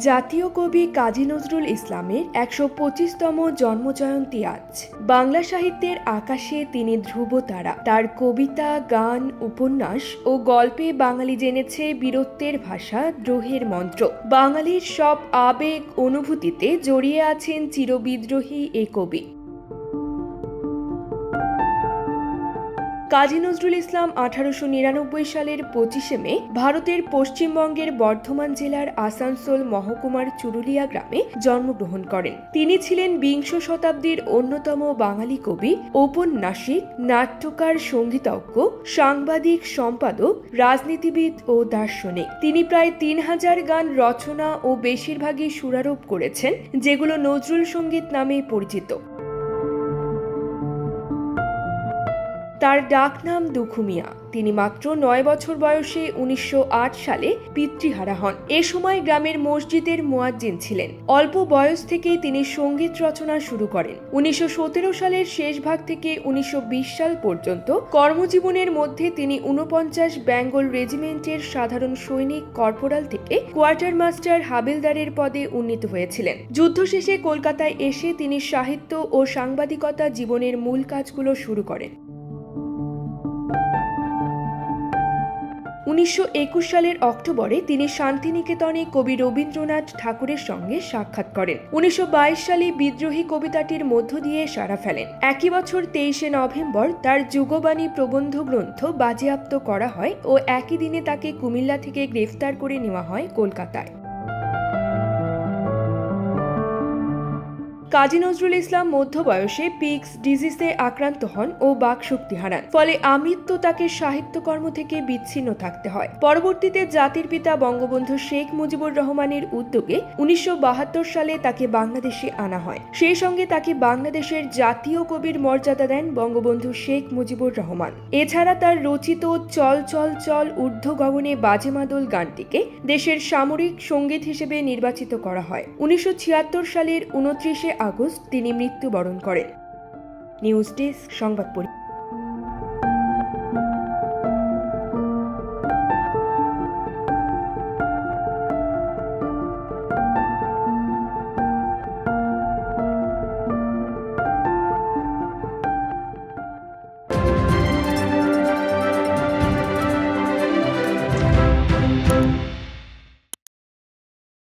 জাতীয় কবি কাজী নজরুল ইসলামের একশো পঁচিশতম জন্মজয়ন্তী আজ। বাংলা সাহিত্যের আকাশে তিনি ধ্রুব তারা। তার কবিতা, গান, উপন্যাস ও গল্পে বাঙালি জেনেছে বীরত্বের ভাষা, দ্রোহের মন্ত্র। বাঙালির সব আবেগ, অনুভূতিতে জড়িয়ে আছেন চিরবিদ্রোহী এ কবি। কাজী নজরুল ইসলাম আঠারোশো নিরানব্বই সালের পঁচিশে মে ভারতের পশ্চিমবঙ্গের বর্ধমান জেলার আসানসোল মহকুমার চুরুলিয়া গ্রামে জন্মগ্রহণ করেন। তিনি ছিলেন বিংশ শতাব্দীর অন্যতম বাঙালি কবি, ঔপন্যাসিক, নাট্যকার, সঙ্গীতজ্ঞ, সাংবাদিক, সম্পাদক, রাজনীতিবিদ ও দার্শনিক। তিনি প্রায় তিন হাজার গান রচনা ও বেশিরভাগই সুরারোপ করেছেন, যেগুলো নজরুল সংগীত নামে পরিচিত। তার ডাকনাম দুখুমিয়া। তিনি মাত্র নয় বছর বয়সে উনিশশো আট সালে পিতৃহারা হন। এ সময় গ্রামের মসজিদের মোয়াজ্জিন ছিলেন। অল্প বয়স থেকেই তিনি সংগীত রচনা শুরু করেন। উনিশশো সতেরো সালের শেষ ভাগ থেকে উনিশশো বিশ সাল পর্যন্ত কর্মজীবনের মধ্যে তিনি উনপঞ্চাশ বেঙ্গল রেজিমেন্টের সাধারণ সৈনিক কর্পোরাল থেকে কোয়ার্টার মাস্টার হাবিলদারের পদে উন্নীত হয়েছিলেন। যুদ্ধ শেষে কলকাতায় এসে তিনি সাহিত্য ও সাংবাদিকতা জীবনের মূল কাজগুলো শুরু করেন। উনিশশো একুশ সালের অক্টোবরে তিনি শান্তিনিকেতনে কবি রবীন্দ্রনাথ ঠাকুরের সঙ্গে সাক্ষাৎ করেন। উনিশশো বাইশ সালে বিদ্রোহী কবিতাটির মধ্য দিয়ে সারা ফেলেন। একই বছর তেইশে নভেম্বর তার যুগবাণী প্রবন্ধ গ্রন্থ বাজেয়াপ্ত করা হয় ও একই দিনে তাকে কুমিল্লা থেকে গ্রেফতার করে নেওয়া হয় কলকাতায়। কাজী নজরুল ইসলাম মধ্য বয়সে পিক্স ডিজিজে আক্রান্ত হন ও বাকশক্তি হারান। ফলে আমৃত্যু তাকে সাহিত্যকর্ম থেকে বিচ্ছিন্ন থাকতে হয়। পরবর্তীতে জাতির পিতা বঙ্গবন্ধু শেখ মুজিবুর রহমানের উদ্যোগে উনিশশো বাহাত্তর সালে তাকে বাংলাদেশে আনা হয়। সেই সঙ্গে তাকে বাংলাদেশের জাতীয় কবির মর্যাদা দেন বঙ্গবন্ধু শেখ মুজিবুর রহমান। এছাড়া তার রচিত চল চল চল ঊর্ধ্ব গগনে বাজে মাদল গানটিকে দেশের সামরিক সংগীত হিসেবে নির্বাচিত করা হয়। উনিশশো ছিয়াত্তর সালের উনত্রিশে আগস্ট তিনি মৃত্যুবরণ করেন। নিউজ ডেস্ক সংবাদ পরি